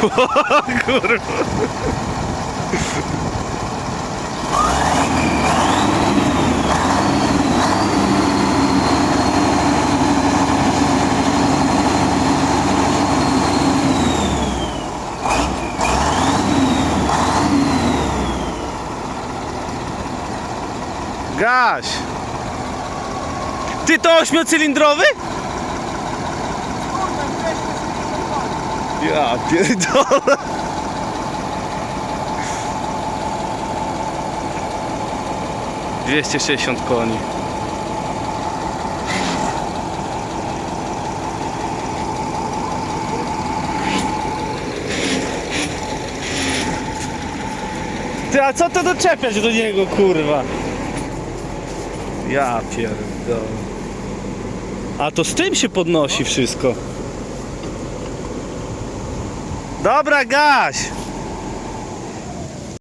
Kurwa. Gaś! Ty to ośmiocylindrowy? Ja pierdolę. Dwieście sześćdziesiąt koni. Ty, a co to doczepiać do niego, kurwa? Ja pierdolę. A to z tym się podnosi wszystko. Dobra, gaś!